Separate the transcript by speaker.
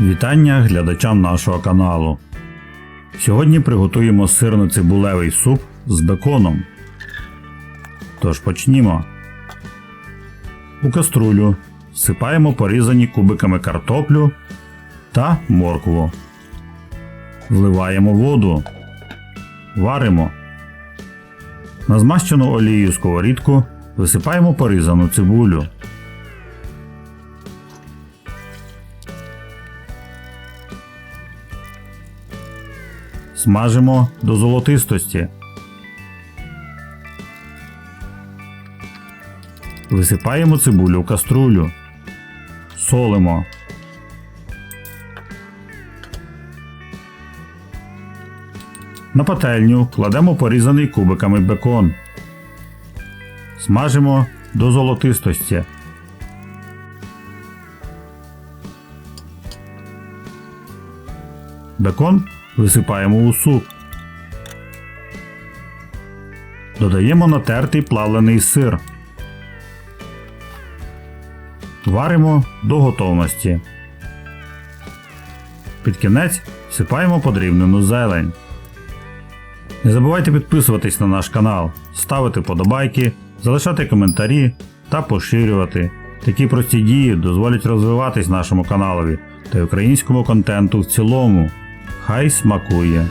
Speaker 1: Вітання глядачам нашого каналу. Сьогодні приготуємо сирно-цибулевий суп з беконом. Тож почнімо. У каструлю всипаємо порізані кубиками картоплю та моркву. Вливаємо воду. Варимо. На змащену олією сковорідку висипаємо порізану цибулю. Смажимо до золотистості. Висипаємо цибулю в каструлю. Солимо. На пательню кладемо порізаний кубиками бекон. Смажимо до золотистості. Бекон висипаємо у суп. Додаємо натертий плавлений сир. Варимо до готовності. Під кінець всипаємо подрібнену зелень. Не забувайте підписуватись на наш канал, ставити подобайки, залишати коментарі та поширювати. Такі прості дії дозволять розвиватись нашому каналові та й українському контенту в цілому. Хай смакує!